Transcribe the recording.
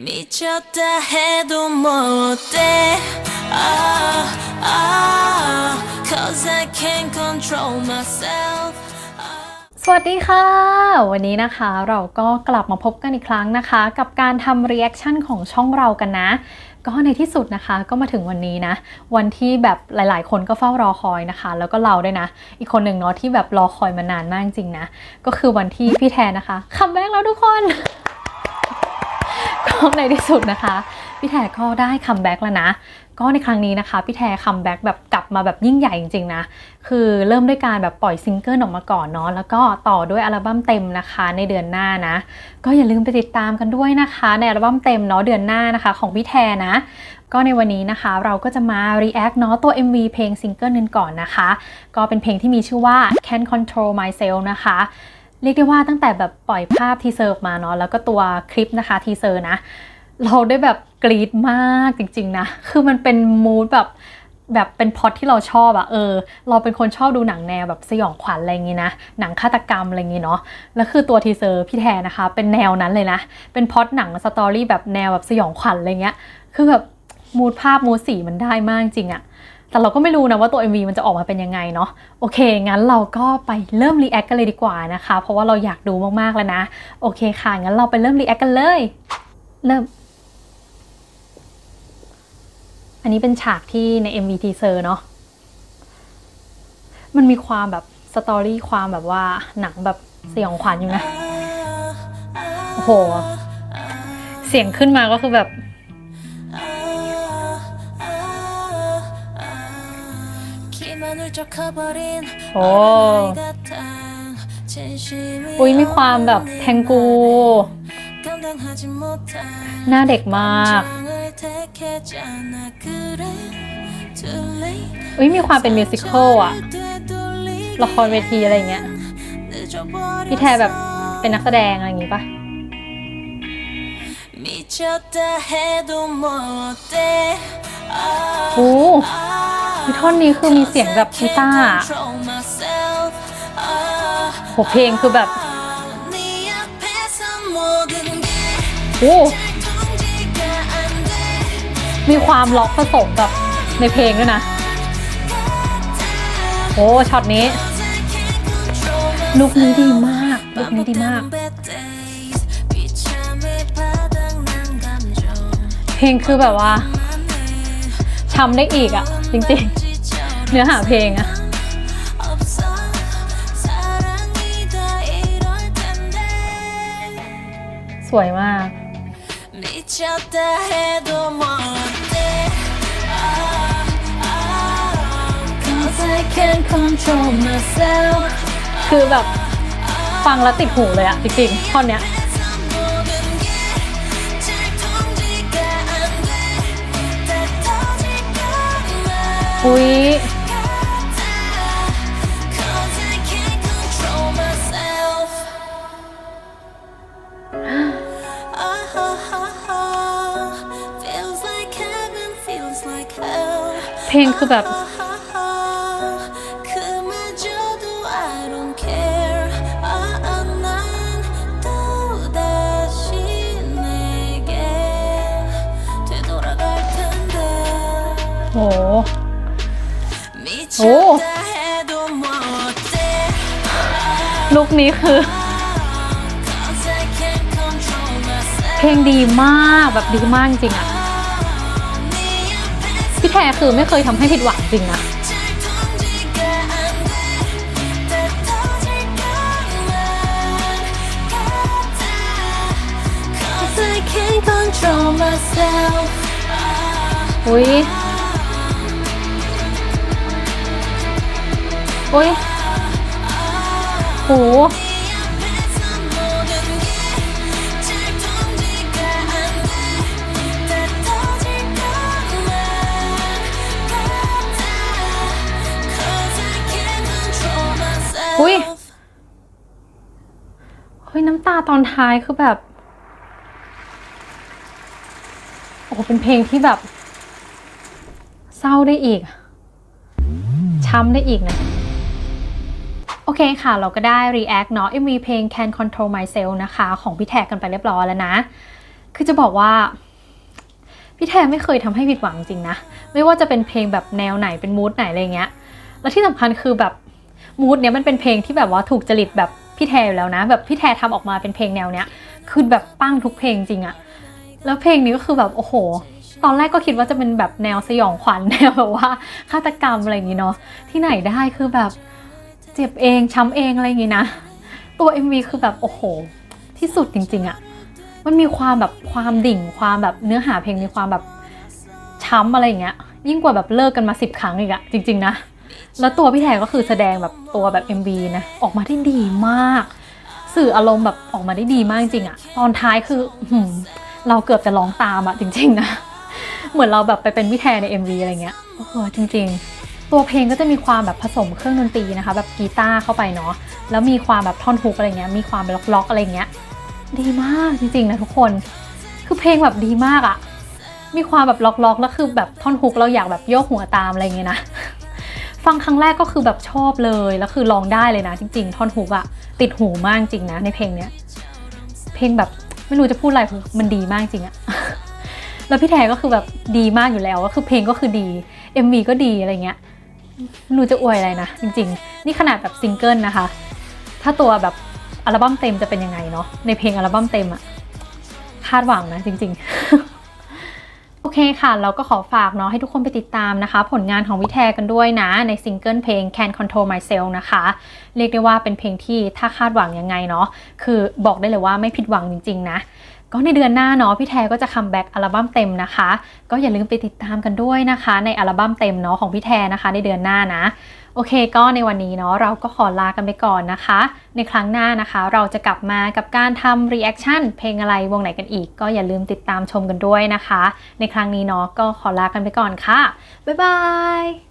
見ちゃったヘド Cause I can't control myself สวัสดีค่ะ วันนี้นะคะเราก็กลับมาพบกันอีกครั้งนะคะ กับการทำรีแอคชั่นของช่องเรากันนะ ก็ในที่สุดนะคะก็มาถึงวันนี้นะ วันที่แบบหลายๆ คนก็เฝ้ารอคอยนะคะ แล้วก็เราด้วยนะ อีกคนหนึ่งเนาะที่แบบรอคอยมานานมากจริงนะ ก็คือวันที่พี่แทนนะคะคัมแบ็กแล้วทุกคน ก็ในที่สุดนะคะ พี่แทก็ได้คัมแบ็กแล้วนะ ก็ในครั้งนี้นะคะ พี่แทคัมแบ็กแบบกลับมาแบบยิ่งใหญ่จริงๆนะ คือเริ่มด้วยการแบบปล่อยซิงเกิลออกมาก่อนเนาะแล้วก็ต่อด้วยอัลบั้มเต็มนะคะในเดือนหน้านะ ก็อย่าลืมไปติดตามกันด้วยนะคะ ในอัลบั้มเต็มเนาะเดือนหน้านะคะ ของพี่แทนะก็ในวันนี้นะคะเราก็จะมา react เนาะตัว MV เพลงซิงเกิลนึงก่อนนะคะ ก็เป็นเพลงที่มีชื่อว่า Can Control Myself นะคะ เรียกได้ว่าตั้งแต่แบบปล่อยภาพทีเซอร์ออกมาเนาะแล้วก็ตัวคลิปนะคะทีเซอร์นะ เราได้แบบกรี๊ดมากจริง ๆ นะ คือมันเป็นมูดแบบแบบเป็นพอตที่เราชอบอะเออ เราเป็นคนชอบดูหนังแนวแบบสยองขวัญอะไรอย่างงี้นะ หนังฆาตกรรมอะไรอย่างงี้เนาะ แล้วคือตัวทีเซอร์พี่แทนนะคะ เป็นแนวนั้นเลยนะ เป็นพอตหนังสตอรี่แบบแนวแบบสยองขวัญอะไรเงี้ย คือแบบมูดภาพมูดสีมันได้มากจริงอะ แต่เราก็ไม่รู้นะว่าตัว MV มันจะออกมาเป็นยังไงเนาะโอเค งั้นเราก็ไปเริ่มรีแอคกันเลยดีกว่านะคะ เพราะว่าเราอยากดูมากๆแล้วนะ โอเคค่ะ งั้นเราไปเริ่มรีแอคกันเลย เริ่ม อันนี้เป็นฉากที่ใน MV teaser เนาะมันมีความแบบสตอรี่ความแบบว่าหนังแบบสยองขวัญอยู่นะ โอ้โห เสียงขึ้นมาก็คือแบบ โอ้ยมีความแบบแทงกู หน้าเด็กมากอุ้ยมีความเป็นมิวสิควลอะละครเวทีอะไรเงี้ย พี่แทแบบเป็นนักแสดงอะไรอย่างงี้ปะโอ้ คืท่อนนี้คือมีเสียงแบบกีตาร์โหเพลงคือแบบโอ้มีความล็อกผสมแบบในเพลงด้วยนะ โอ้ช็อตนี้ลุกนี้ดีมากลุกนี้ดีมาก เพลงคือแบบว่าช้ำได้อีกอะ่ะ จริงๆ เนื้อหาเพลงอะสวยมากคือแบบฟังแล้วติดหูเลยอะจริงๆท่อนเนี้ย like hell เพลงคือแบบ ลุคนี้คือ เพลงดีมากแบบดีมากจริงอะพี่แทคือไม่เคยทำให้ผิดหวังจริงนะอุ้ยอุ้ย หอุ้ยเฮ้ยน้ำตาตอนท้ายคือแบบ โอ้เป็นเพลงที่แบบ เศร้าได้อีก ช้ำได้อีกนะ อเคค่ะ เราก็ได้ react เนาะ MV เพลง Can Control Myself นะคะ ของพี่แท็กกันไปเรียบร้อยแล้วนะ คือจะบอกว่า พี่แทกไม่เคยทำให้ผิดหวังจริงนะ ไม่ว่าจะเป็นเพลงแบบแนวไหนเป็นมูดไหนอะไรเงี้ย แล้วที่สำคัญคือแบบมูดเนี้ยมันเป็นเพลงที่แบบว่าถูกจริตแบบพี่แทอยู่แล้วนะ แบบพี่แททำออกมาเป็นเพลงแนวเนี้ย คือแบบปั้งทุกเพลงจริงอะแล้วเพลงนี้ก็คือแบบโอ้โห ตอนแรกก็คิดว่าจะเป็นแบบแนวสยองขวัญแนวแบบว่าฆาตกรรมอะไรอย่างงี้เนาะที่ไหนได้คือแบบ เจ็บเองช้ำเองอะไรอย่างงี้นะ ตัว MV คือแบบโอ้โห ที่สุดจริง ๆอะมันมีความแบบความดิ่งความแบบเนื้อหาเพลงมีความแบบช้ำอะไรอย่างเงี้ย ยิ่งกว่าแบบเลิกกันมาสิบครั้งอีกอะจริง ๆ นะ แล้วตัวพี่แทนก็คือแสดงแบบตัวแบบ MV นะออกมาได้ดีมาก สื่ออารมณ์แบบออกมาได้ดีมากจริงๆอะตอนท้ายคืออื้อหือเราเกือบจะร้องตามอะจริง ๆ นะ เหมือนเราแบบไปเป็นพี่แทนใน MV อะไรเงี้ยโอ้โหจริง ๆ ตัวเพลงก็จะมีความแบบผสมเครื่องดนตรีนะคะ แบบกีตาร์เข้าไปเนาะแล้วมีความแบบท่อนฮุกอะไรเงี้ยมีความแบบล็อกๆอะไรเงี้ยดีมากจริงๆนะทุกคน คือเพลงแบบดีมากอะมีความแบบล็อกๆแล้วคือแบบท่อนฮุกเราอยากแบบโยกหัวตามอะไรเงี้ยนะฟังครั้งแรกก็คือแบบชอบเลยแล้วคือร้องได้เลยนะ จริง ๆ ท่อนฮุกอะติดหูมากจริงนะในเพลงเนี้ยเพลงแบบไม่รู้จะพูดอะไรคือมันดีมากจริงอะแล้วพี่แทก็คือแบบดีมากอยู่แล้วก็คือเพลงก็คือดี MV ก็ดีอะไรเงี้ย ไม่รู้จะอวยอะไรนะ จริง ๆ นี่ขนาดแบบซิงเกิลนะคะ ถ้าตัวแบบอัลบั้มเต็มจะเป็นยังไงเนาะในเพลงอัลบั้มเต็มอะคาดหวังนะจริง ๆโอเคค่ะ เราก็ขอฝากเนาะให้ทุกคนไปติดตามนะคะ ผลงานของวิแทกันด้วยนะ ในซิงเกิลเพลง Can Control Myself นะคะ เรียกได้ว่าเป็นเพลงที่ถ้าคาดหวังยังไงเนาะคือบอกได้เลยว่าไม่ผิดหวังจริง ๆ นะ ก็ในเดือนหน้าเนาะพี่แทก็จะคัมแบ็กอัลบั้มเต็มนะคะ ก็อย่าลืมไปติดตามกันด้วยนะคะ ในอัลบั้มเต็มเนาะของพี่แทนะคะ ในเดือนหน้านะ โอเค ก็ในวันนี้เนาะเราก็ขอลากันไปก่อนนะคะ ในครั้งหน้านะคะ เราจะกลับมากับการทำรีแอคชั่นเพลงอะไรวงไหนกันอีก ก็อย่าลืมติดตามชมกันด้วยนะคะ ในครั้งนี้เนาะก็ขอลากันไปก่อนค่ะบ๊ายบาย